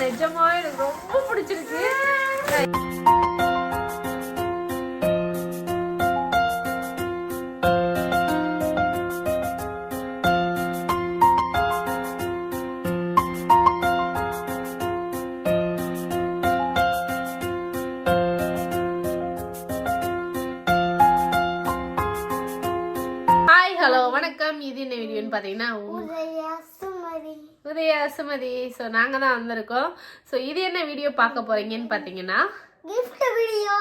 நிஜமா நிஜமாவே எனக்கு ரொம்ப பிடிச்சிருக்கு. உதய சுமதி ஸோ நாங்கள் தான் வந்திருக்கோம். ஸோ இது என்ன வீடியோ பார்க்க போறீங்கன்னு பார்த்தீங்கன்னா கிஃப்ட் வீடியோ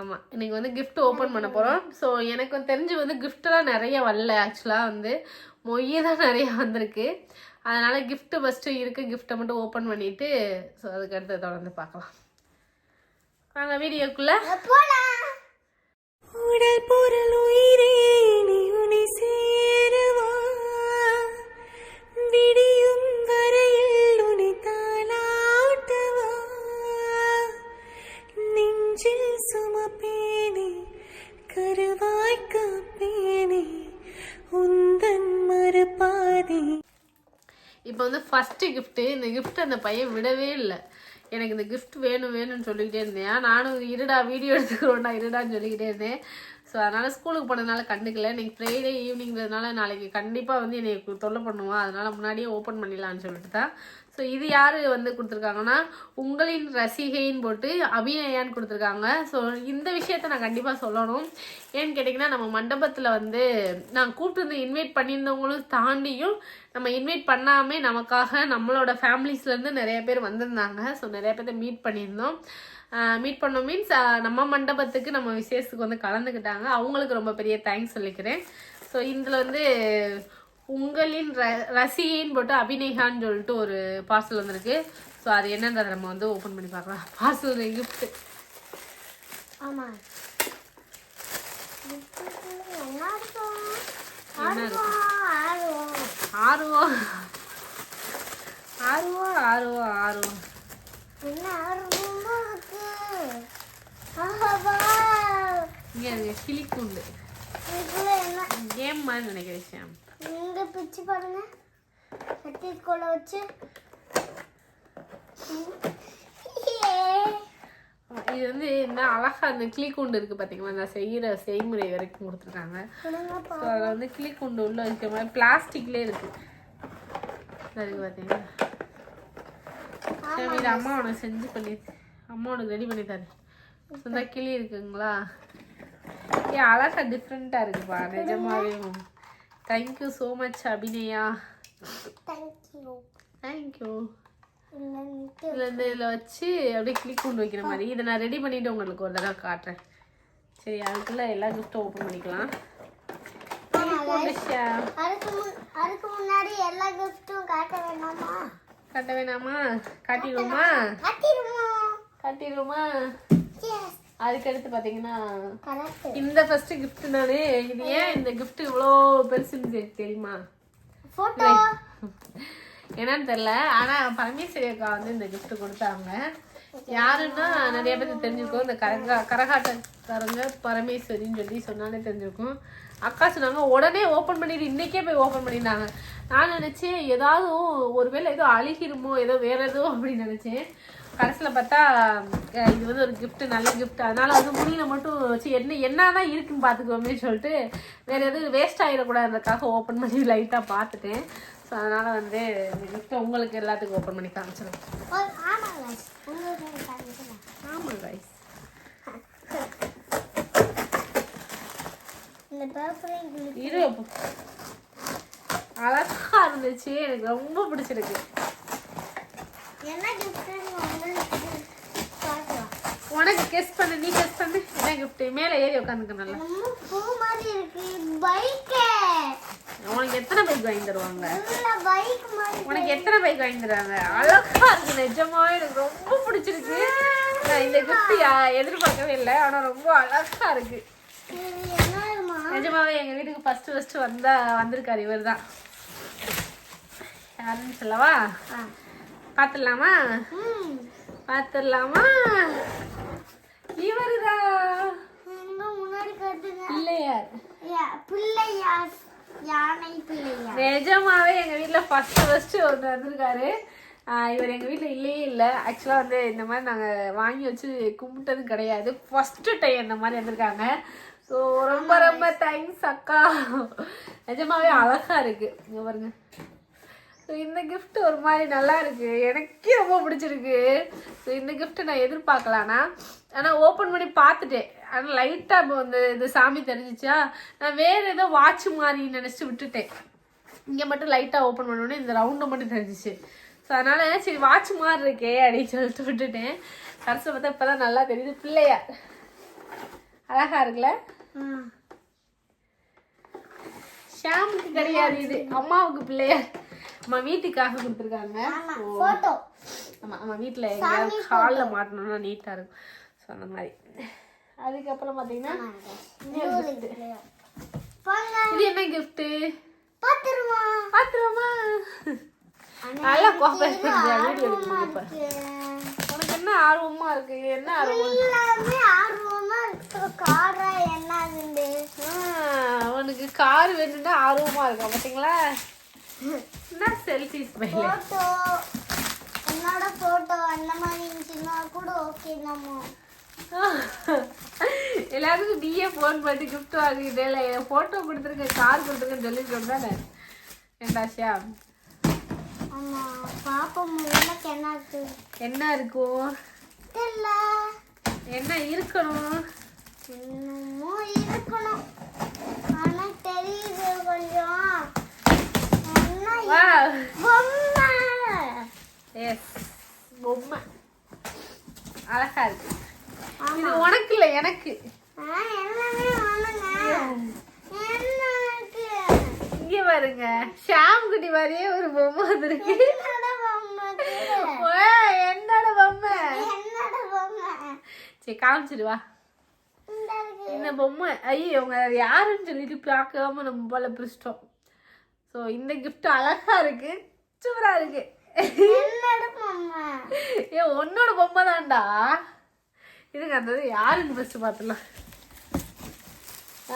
ஆமாம் இன்னைக்கு வந்து gift ஓப்பன் பண்ண போகிறோம் ஸோ எனக்கு வந்து தெரிஞ்சு வந்து கிஃப்டெல்லாம் நிறைய வரல. ஆக்சுவலாக வந்து மொய்ய தான் நிறைய வந்திருக்கு. அதனால் gift ஃபஸ்ட்டு இருக்க. கிஃப்ட்டை மட்டும் ஓப்பன் பண்ணிவிட்டு ஸோ அதுக்கு அடுத்து தொடர்ந்து பார்க்கலாம். வாங்க வீடியோக்குள்ளே. போலாம். உடல் பொருள் உயிரே. கிஃப்ட்டு இந்த கிஃப்ட் அந்த பையன் விடவே இல்லை. எனக்கு இந்த கிஃப்ட் வேணும் வேணும்னு சொல்லிக்கிட்டே இருந்தேன். நானும் இருடா வீடியோ எடுத்துக்கிறோண்டா இருடான்னு சொல்லிக்கிட்டே இருந்தேன். ஸோ அதனால் ஸ்கூலுக்கு போனதுனால கண்டுக்கல. நீங்கள் ஃப்ரைடே ஈவினிங்கிறதுனால நாளைக்கு கண்டிப்பாக வந்து என்னை தொல்லை பண்ணுவான் அதனால் முன்னாடியே ஓப்பன் பண்ணிடலான்னு சொல்லிட்டு தான் ஸோ இது யார் வந்து கொடுத்துருக்காங்கன்னா உங்களின் ரசிகைன்னு போட்டு அபிநயான்னு கொடுத்துருக்காங்க. ஸோ இந்த விஷயத்த நான் கண்டிப்பாக சொல்லணும். ஏன்னு கேட்டிங்கன்னா நம்ம மண்டபத்தில் வந்து நான் கூப்பிட்டு வந்து இன்வைட் பண்ணியிருந்தவங்களும் தாண்டியும் நம்ம இன்வைட் பண்ணாமே நமக்காக நம்மளோட ஃபேமிலிஸ்லேருந்து நிறைய பேர் வந்திருந்தாங்க. ஸோ நிறைய பேர்த்த மீட் பண்ணியிருந்தோம். மீட் பண்ணோம் மீன்ஸ் நம்ம மண்டபத்துக்கு நம்ம விசேஷத்துக்கு வந்து கலந்துக்கிட்டாங்க. அவங்களுக்கு ரொம்ப பெரிய தேங்க்ஸ் சொல்லிக்கிறேன். ஸோ இதில் வந்து உங்களின் ர ரசிகைன்னு போட்டு அபிநேகான்னு சொல்லிட்டு ஒரு பார்சல் வந்திருக்கு. ஸோ அது என்னன்றதை நம்ம வந்து ஓப்பன் பண்ணி பார்க்கலாம். Parcel gift. ஆமா. ஆர்வம். ஆர்வம். ஆர்வம் ஆர்வம் என்ன ஆர்வமா இருக்கு? இங்கே கிளிக்குண்டு கேம் மாதிரி நினைக்கிற விஷயம். இங்க பிச்சு பாருங்க. கத்திரிக்கோலை வச்சு. இது வந்து என்ன அழகா அந்த கிளிக்குண்டு இருக்கு பாத்தீங்களா? நான் செய்யற செய்முறை வரைக்கும் கொடுத்துருக்காங்க. ஸோ அதில் வந்து கிளிக்குண்டு உள்ள வைக்கிற மாதிரி பிளாஸ்டிக்லேயே இருக்கு. இதா இருக்கு பார்த்தீங்களா சரி இது அம்மா உனக்கு செஞ்சு பண்ணி அம்மா உனக்கு ரெடி பண்ணி தரேன். இந்த கிளி இருக்குங்களா? ஏ அழகா டிஃப்ரெண்ட்டாக இருக்குப்பா நிஜமாவே. Thank you so much Abhinaya thank you thank you இதில் வச்சு அப்படியே கிளிக் கொண்டு வைக்கிற மாதிரி. இதை நான் ரெடி பண்ணிட்டு உங்களுக்கு ஒரு தடவை காட்டுறேன். சரி அதுக்குள்ளே எல்லா கிஃப்ட்டும் ஓப்பன் பண்ணிக்கலாம்? அதுக்கு முன் அதுக்கு முன்னாடி எல்லா கிஃப்ட்டும் காட்ட வேண்டாமா காட்ட வேணாமா? காட்டிடுவோமா? காட்டிடுவோம். காட்டிடுவோமா? எஸ் அதுக்கடுத்து பார்த்தீங்கன்னா இந்த ஃபர்ஸ்ட் gift நானே இது ஏன் இந்த gift இவ்வளோ பெருசுன்னு தெரி- தெரியுமா? என்னன்னு தெரியல. ஆனா பரமேஸ்வரி அக்கா வந்து இந்த gift கொடுத்தாங்க. யாருன்னா நிறைய பேருக்கு தெரிஞ்சிருக்கும். இந்த கரகா கரகாட்டக்காரங்க பரமேஸ்வரின்னு சொல்லி சொன்னாலே தெரிஞ்சிருக்கும். அக்கா சொன்னாங்க உடனே ஓப்பன் பண்ணிட்டு இன்னைக்கே போய் ஓப்பன் பண்ணிட்டாங்க நான் நினைச்சேன் ஏதாவது ஒருவேளை ஏதோ அழுகிருமோ ஏதோ வேற ஏதோ அப்படின்னு நினைச்சேன். கடைசியில் பார்த்தா இது வந்து ஒரு gift நல்ல gift. அதனால வந்து முடியில மட்டும் வச்சு என்ன என்னதான் இருக்குன்னு பார்த்துக்குவோமே சொல்லிட்டு வேற எதுவும் வேஸ்ட் ஆகிடக்கூடாதுக்காக ஓப்பன் பண்ணி லைட்டாக பார்த்துட்டேன். ஸோ அதனால வந்து இந்த gift உங்களுக்கு எல்லாத்துக்கும் ஓப்பன் பண்ணி காமிச்சிடும் ஆமாம் ரைஸ் இரு அப்போ. அழகா இருந்துச்சு. எனக்கு ரொம்ப பிடிச்சிருக்கு என்ன கிஃப்ட்னு உங்களுக்கு பார்க்கலாம் உனக்கு கெஸ் பண்ணு நீ கெஸ் பண்ணு. என்ன கிஃப்ட் மேலே ஏறி உட்காந்துக்க நல்லா. பூ மாதிரி இருக்கு பைக் உனக்கு எத்தனை பைக் வாங்கி தருவாங்க? பைக் உனக்கு எத்தனை பைக் வாங்கி தருவாங்க? அழகா இருக்கு நிஜமாவே எனக்கு ரொம்ப பிடிச்சிருக்கு. நான் இந்த கிஃப்ட் எதிர்பார்க்கவே இல்லை ஆனா ரொம்ப அழகா இருக்கு. நிஜமாவே எங்க வீட்டுக்கு ஃபர்ஸ்ட் ஃபர்ஸ்ட் வந்தா வந்திருக்காரு இவர் தான் யாருன்னு சொல்லவா? பார்த்துடலாமா பார்த்துடலாமா கட்டுங்க. பிள்ளையார் பிள்ளையார் யானை பிள்ளையார் நிஜமாவே எங்க வீட்ல ஃபர்ஸ்ட் ஃபர்ஸ்ட் ஒருத்தர் வந்திருக்காரு. இவர் எங்கள் வீட்டில் இல்லையே இல்லை. ஆக்சுவலாக வந்து இந்த மாதிரி நாங்கள் வாங்கி வச்சு கும்பிட்டது கிடையாது. ஃபஸ்ட்டு டைம் இந்த மாதிரி வந்திருக்காங்க. ஸோ ரொம்ப ரொம்ப தேங்க்ஸ் அக்கா. நிஜமாவே அழகா இருக்கு. இங்க பாருங்க. ஸோ இந்த gift ஒரு மாதிரி நல்லா இருக்கு. எனக்கே ரொம்ப பிடிச்சிருக்கு. ஸோ இந்த gift நான் எதிர்பார்க்கலானா ஆனால் ஓப்பன் பண்ணி பார்த்துட்டேன். ஆனால் லைட்டாக இப்போ வந்து இது சாமி தெரிஞ்சிச்சா நான் வேற ஏதோ வாட்ச் மாதிரி நினச்சிட்டு விட்டுட்டேன். இங்கே மட்டும் லைட்டாக ஓப்பன் பண்ணோடனே இந்த ரவுண்டை மட்டும் தெரிஞ்சிச்சு. ஸோ அதனால சரி வாட்ச் மாதிரி இருக்கே அப்படின்னு சொல்லிட்டு விட்டுட்டேன். கடைசியில் பார்த்தா இப்போ தான் நல்லா தெரியுது பிள்ளையார் அழகா இருக்குல்ல? ஷாமுக்கு கிடையாது இது. அம்மாவுக்கு பிள்ளையார் அம்மா வீட்டுக்காக கொடுத்துருக்காங்க. போட்டோ ஆமா நம்ம வீட்டில் எங்கேயாவது ஹாலில் மாட்டணும்னா நீட்டாக இருக்கும். ஸோ அந்த மாதிரி. அதுக்கப்புறம் பார்த்தீங்கன்னா இது என்ன gift? பாத்துருமா பாத்துருமா நல்லா பண்ணுறியா வீடியோ இப்போ உனக்கு என்ன ஆர்வமா இருக்கு? என்ன ஆர்வம்? எல்லாமே ஆர்வமா இருக்கு. காரா ஆ, உனக்கு கார் வேணும்னா ஆர்வமா இருக்கும் பார்த்தீங்களா என்ன செல்ஃபி ஸ்மைல் போட்டோ என்னோட போட்டோ அந்த மாதிரி இருந்துச்சுன்னா கூட ஓகே நம்ம எல்லாத்துக்கும் நீயே ஃபோன் பண்ணி gift வாங்கிட்டே இல்லை ஃபோட்டோ கொடுத்துருக்க கார் கொடுத்துருக்கேன்னு சொல்லியிருக்கோம் தானே ஏண்டா ஷியாம் ஆமா பாப்போம் என்ன இருக்கு என்ன இருக்கும் தெரியல என்ன இருக்கணும் என்னமோ இருக்கணும் ஆனா தெரியுது கொஞ்சம் என்ன வா பொம்மை எஸ் பொம்மை அழகா இருக்கு. இது உனக்கு இல்லை எனக்கு. இங்க பாருங்க. ஷாம் குட்டி மாதிரியே ஒரு பொம்மை வந்திருக்கு. என்னோட பொம்மை ஓ, என்னோட பொம்மை. என்னோட பொம்மை. சரி காமிச்சிடு வா. இந்த இருக்கு. இந்த பொம்மை? ஐயோ அவங்க யாருன்னு சொல்லிட்டு பார்க்காம நம்ம போல பிரிச்சிட்டோம். ஸோ இந்த gift அழகா இருக்கு. சூப்பரா இருக்கு. ஏ உன்னோட பொம்மை தான்டா. இதுங்க அந்த இது யாருன்னு ஃபஸ்ட்டு பார்த்துலாம்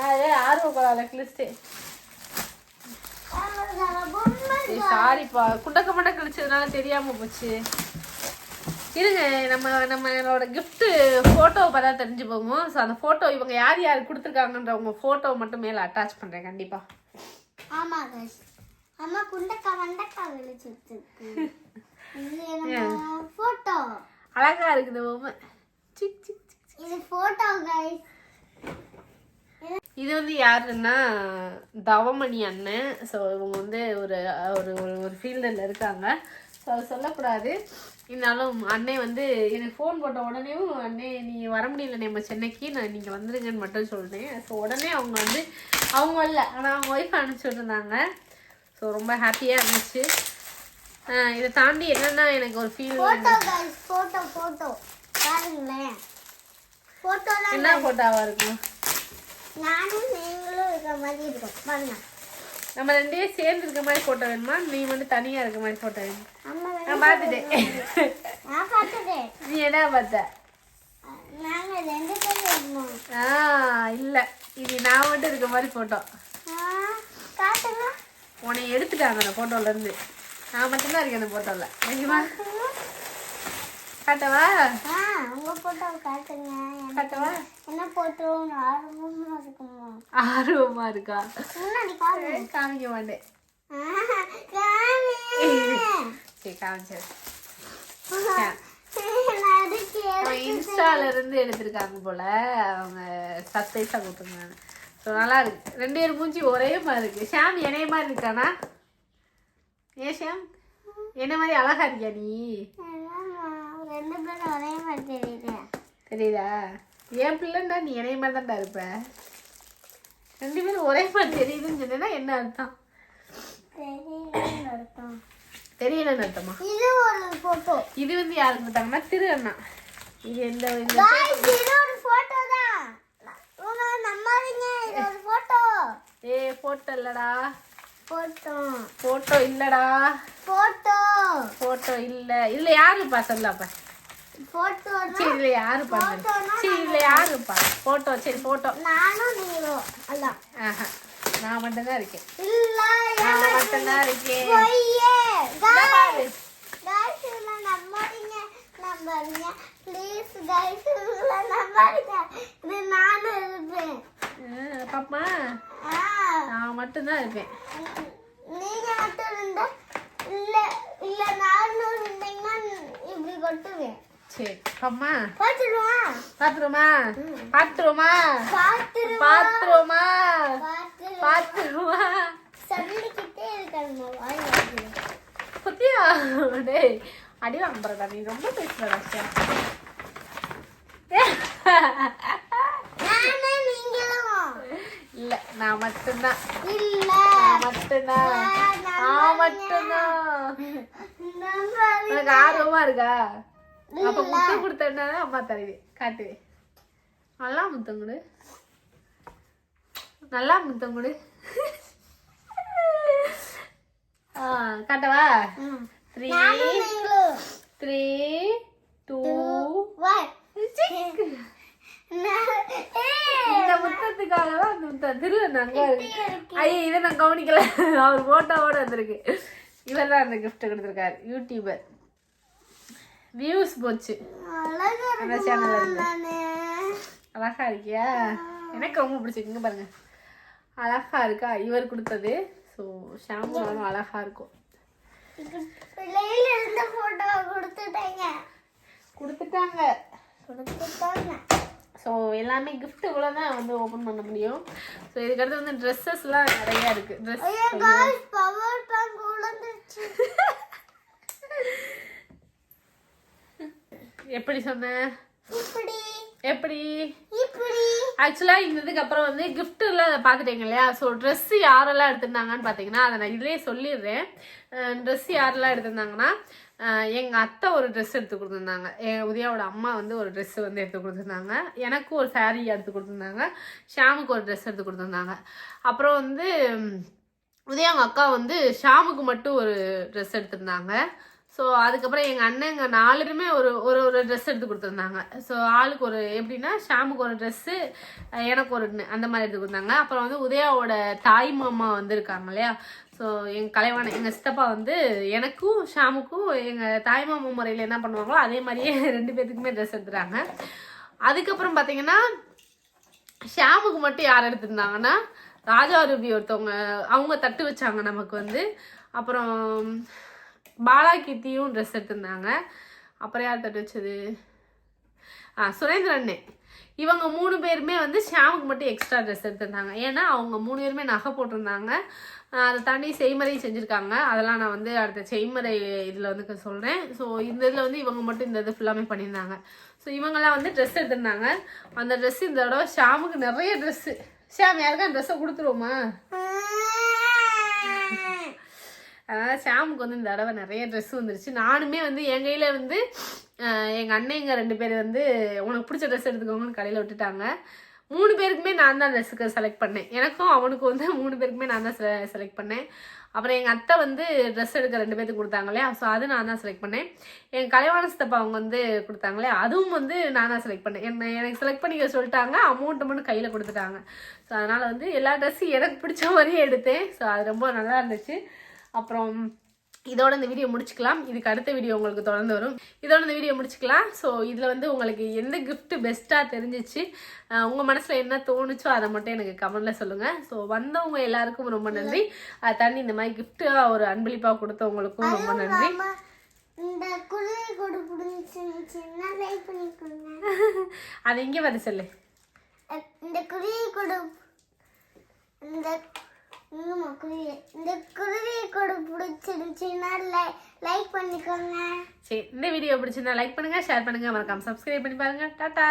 அதே பரவாயில்ல கிளிஸ்டே சாரிப்பா குண்டக்க மண்ட கழிச்சதுனால தெரியாம போச்சு. இருங்க நம்ம நம்மளோட gift ஃபோட்டோவை பார்த்தா தெரிஞ்சு போகும். ஸோ அந்த ஃபோட்டோ இவங்க யார் யார் கொடுத்துருக்காங்கன்றவங்க ஃபோட்டோ மட்டும் மேலே அட்டாச் பண்ணுறேன் கண்டிப்பாக ஆமா guys. அம்மா குண்டக்கா வண்டக்கா இது என்னமோ போட்டோ அழகா இருக்குது பொம்மை. சிக் சிக் சிக். இது போட்டோ கைஸ் இது வந்து யாருன்னா தவமணி அண்ணன். ஸோ இவங்க வந்து ஒரு ஒரு ஒரு ஒரு ஃபீல்டில் இருக்காங்க. ஸோ அது சொல்லக்கூடாது. இருந்தாலும் அண்ணே வந்து எனக்கு ஃபோன் போட்ட உடனேயும் அண்ணே நீ வர முடியல நம்ம சென்னைக்கு நான் நீங்கள் வந்துருங்கன்னு மட்டும் சொல்லிட்டேன் ஸோ உடனே அவங்க வந்து அவங்க வரல ஆனால் அவங்க ஒய்ஃப் அனுப்பிச்சி விட்டுருந்தாங்க. ஸோ ரொம்ப ஹாப்பியாக இருந்துச்சு. இதை தாண்டி என்னென்னா எனக்கு ஒரு feel photo guys photo photo பாருங்களேன் போட்டோ என்ன ஃபோட்டோவாக இருக்கும் நானும் நீங்களும் இருக்கிற மாதிரி இருக்கும். பாருங்க. நம்ம ரெண்டு சேர்ந்து இருக்க மாதிரி ஃபோட்டோ வேணுமா? நீ மட்டும் தனியாக இருக்க மாதிரி ஃபோட்டோ வேணுமா? நான் பார்த்துட்டேன். நீ என்ன பார்த்த? ஆ இல்லை. இது நான் மட்டும் இருக்க மாதிரி காட்டுங்க. உன்னை எடுத்துட்டாங்க அந்த ஃபோட்டோலேருந்து நான் மட்டும்தான் இருக்கேன் அந்த ஃபோட்டோவில் ஓகேவா காட்டவா? ஆ உங்க போட்டோ காட்டுங்க. காட்டவா? என்ன போட்டோ ஆர்வமா இருக்குமா? ஆர்வமா இருக்கா? முன்னாடி காமிக்க மாட்டேன். சரி அவன் இன்ஸ்டால இருந்து எடுத்திருக்காங்க போல. அவங்க சர்ப்ரைஸா கொடுத்துருந்தாங்க ஸோ நல்லா இருக்கு. ரெண்டு பேரும் மூஞ்சி ஒரே மாதிரி இருக்கு. ஷாம் என்னைய மாதிரி இருக்கானா? ஏன் ஷாம் என்ன மாதிரி அழகா இருக்கியா நீ? ரெண்டு பேரும் ஒரே மாதிரி தெரியுது. தெரியுதா? என் பிள்ளைண்டா நீ என்னைய மாதிரி தான்டா இருப்ப. ரெண்டு பேரும் ஒரே மாதிரி தெரியுதுன்னு சொன்னேன்னா என்ன அர்த்தம்? அர்த்தம். தெரியலன்னு அர்த்தமா? இது ஒரு போட்டோ இது வந்து யாருக்கு கொடுத்தாங்கன்னா திரு அண்ணா. இது எந்த இது ஒரு போட்டோ தான். நம்பாதீங்க இது ஒரு போட்டோ ஏ போட்டோ இல்லடா. போட்டோ போட்டோ இல்லடா. போட்டோ போட்டோ இல்ல. இதுல யாருப்பா சொல்லப்ப போட்டோ சரி இதுல யாருப்பா சரி இதுல யாருப்பா போட்டோ சரி போட்டோ. நானும் நீங்களும் அதான் ஆஹா. நான் மட்டும்தான் இருக்கேன். இல்ல நான் மட்டும்தான் இருக்கேன். பொய்யே. பாரு. Guys, இவளை நம்பாதீங்க. நம்பாதீங்க. ப்ளீஸ் கைஸ் இவளை நம்பாதீங்க. இது நானும் இருப்பேன். பாப்பா ஆ நான் மட்டும்தான் இருப்பேன் நீங்க மட்டும் இருந்தா இல்ல இல்ல நானும் இப்படி கொட்டுவேன் சரி அம்மா பாத்துருவா பாத்துருமா பாத்துருமா பாத்துருமா பாத்துருமா சொல்லிக்கிட்டே இருக்காங்க பத்தியா டேய் அடி வாங்க நீ ரொம்ப பேசுறடா இல்ல நான் மட்டும்தான். இல்ல. நான் மட்டும்தான். நான் மட்டும்தான். உனக்கு ஆர்வமா இருக்கா? அப்ப முத்தம் கொடுத்தேன்னா அம்மா தருவேன் காட்டு. நல்லா முத்தம் கொடு. நல்லா முத்தம் கொடு. ஆ, காட்டவா த்ரீ த்ரீ டூ ஏய், இந்த முத்தத்துக்காக தான் அந்த முத்தம் திரு அங்க இருக்கு. ஐயோ இதை நான் கவனிக்கல. அவர் போட்டோவோட வந்திருக்கு. இவர் தான் அந்த gift கொடுத்துருக்காரு. யூடியூபர் வியூஸ் போச்சு. அழகா அந்த நானு அழகா இருக்கியா? எனக்கு ரொம்ப பிடிச்சிருக்கு. இங்க பாருங்க. அழகா இருக்கா? இவர் கொடுத்தது. ஸோ ஷாம்பு அழகா இருக்கும். கொடுத்துட்டாங்க. கொடுத்துட்டாங்க. ஸோ எல்லாமே இவ்வளோ தான் வந்து ஓப்பன் பண்ண முடியும். ஸோ இதுக்கடுத்து வந்து ட்ரெஸ்ஸஸ்லாம் நிறையா இருக்கு. ட்ரெஸ் பவர் பேங்க் எப்படி சொன்ன? இப்படி. எப்படி? இப்படி. ஆக்சுவலாக இந்த இதுக்கு அப்புறம் வந்து கிஃப்ட்டில் அதை பார்த்துட்டீங்க இல்லையா? ஸோ ட்ரெஸ்ஸு யாரெல்லாம் எடுத்திருந்தாங்கன்னு பார்த்தீங்கன்னா அதை நான் இதிலே சொல்லிடுறேன். ட்ரெஸ் யாரெல்லாம் எடுத்திருந்தாங்கன்னா எங்கள் அத்தை ஒரு ட்ரெஸ் எடுத்து கொடுத்துருந்தாங்க. என் உதயாவோட அம்மா வந்து ஒரு ட்ரெஸ் வந்து எடுத்து கொடுத்துருந்தாங்க. எனக்கும் ஒரு சாரீ எடுத்து கொடுத்துருந்தாங்க. ஷாமுக்கு ஒரு ட்ரெஸ் எடுத்து கொடுத்துருந்தாங்க. அப்புறம் வந்து உதயா அவங்க அக்கா வந்து ஷாமுக்கு மட்டும் ஒரு ட்ரெஸ் எடுத்திருந்தாங்க. ஸோ அதுக்கப்புறம் எங்கள் அண்ணங்க நாலு பேருமே ஒரு ஒரு ஒரு ட்ரெஸ் எடுத்து கொடுத்துருந்தாங்க. ஸோ ஆளுக்கு ஒரு எப்படின்னா ஷாமுக்கு ஒரு ட்ரெஸ்ஸு எனக்கு ஒரு அந்த மாதிரி எடுத்து கொடுத்தாங்க. அப்புறம் வந்து உதயாவோட தாய் மாமா வந்திருக்காங்க இல்லையா? ஸோ எங்கள் கலைவாண எங்கள் சித்தப்பா வந்து எனக்கும் ஷாமுக்கும் எங்கள் தாய்மாமா முறையில் என்ன பண்ணுவாங்களோ அதே மாதிரியே ரெண்டு பேர்த்துக்குமே ட்ரெஸ் எடுத்துகிறாங்க அதுக்கப்புறம் பார்த்தீங்கன்னா ஷாமுக்கு மட்டும் யார் எடுத்திருந்தாங்கன்னா ராஜா ரூபி ஒருத்தவங்க அவங்க தட்டு வச்சாங்க நமக்கு வந்து. அப்புறம் பாலா கீர்த்தியும் ட்ரெஸ் எடுத்திருந்தாங்க. அப்புறம் யார் தட்டு வச்சது? ஆ சுரேந்திரண்ணே இவங்க மூணு பேருமே வந்து ஷாமுக்கு மட்டும் எக்ஸ்ட்ரா ட்ரெஸ் எடுத்திருந்தாங்க. ஏன்னா அவங்க மூணு பேருமே நகை போட்டிருந்தாங்க. அதை தாண்டி செய்முறையும் செஞ்சுருக்காங்க. அதெல்லாம் நான் வந்து அடுத்த செய்முறை இதில் வந்து சொல்கிறேன் ஸோ இந்த இதில் வந்து இவங்க மட்டும் இந்த இது ஃபுல்லாமே பண்ணியிருந்தாங்க. ஸோ இவங்கெல்லாம் வந்து ட்ரெஸ் எடுத்திருந்தாங்க. அந்த ட்ரெஸ் இந்த தடவை ஷாமுக்கு நிறைய ட்ரெஸ்ஸு ஷாம் யாருக்கா ட்ரெஸ்ஸை கொடுத்துருவோமா? அதனால் ஷாமுக்கு வந்து இந்த தடவை நிறைய ட்ரெஸ் வந்துருச்சு. நானுமே வந்து என் கையில் வந்து எங்கள் எங்க ரெண்டு பேர் வந்து உனக்கு பிடிச்ச ட்ரெஸ் எடுத்துக்கோங்கன்னு கடையில் விட்டுட்டாங்க. மூணு பேருக்குமே நான் தான் ட்ரெஸ்ஸுக்கு செலக்ட் பண்ணேன். எனக்கும் அவனுக்கு வந்து மூணு பேருக்குமே நான் தான் செலக்ட் பண்ணேன். அப்புறம் எங்கள் அத்தை வந்து ட்ரெஸ் எடுக்க ரெண்டு பேருக்கு கொடுத்தாங்களே ஸோ அது நான் தான் செலக்ட் பண்ணேன். என் கலைவாண சித்தப்பா அவங்க வந்து கொடுத்தாங்களே அதுவும் வந்து நான் தான் செலக்ட் பண்ணேன். என்ன எனக்கு செலக்ட் பண்ணிக்க சொல்லிட்டாங்க அமௌண்ட்டை மட்டும் கையில் கொடுத்துட்டாங்க. ஸோ அதனால் வந்து எல்லா ட்ரெஸ்ஸும் எனக்கு பிடிச்ச மாதிரியே எடுத்தேன். ஸோ அது ரொம்ப நல்லா இருந்துச்சு. அப்புறம் இதோட இந்த வீடியோ முடிச்சுக்கலாம். இதுக்கு அடுத்த வீடியோ உங்களுக்கு தொடர்ந்து வரும். இதோட இந்த வீடியோ முடிச்சுக்கலாம். ஸோ இதில் வந்து உங்களுக்கு எந்த gift பெஸ்ட்டாக தெரிஞ்சிச்சு உங்கள் மனசில் என்ன தோணுச்சோ அதை மட்டும் எனக்கு கமெண்ட்டில் சொல்லுங்கள் ஸோ வந்தவங்க எல்லாருக்கும் ரொம்ப நன்றி. அதை தாண்டி இந்த மாதிரி கிஃப்ட்டாக ஒரு அன்பளிப்பாக கொடுத்தவங்களுக்கும் ரொம்ப நன்றி. இந்த குருவி கொடு பிடிச்சிருந்துச்சுன்னா லைக் பண்ணிக்கோங்க அது இங்கே வர சொல்லு. இந்த குருவி கொடு இந்த ஆமா, குருவி. இந்த குருவி கொடு பிடிச்சிருந்துச்சுன்னா லைக் பண்ணிக்கோங்க. சரி இந்த வீடியோ பிடிச்சிருந்தா லைக் பண்ணுங்க ஷேர் பண்ணுங்க. மறக்காம சப்ஸ்கிரைப் பண்ணி பாருங்க. டாட்டா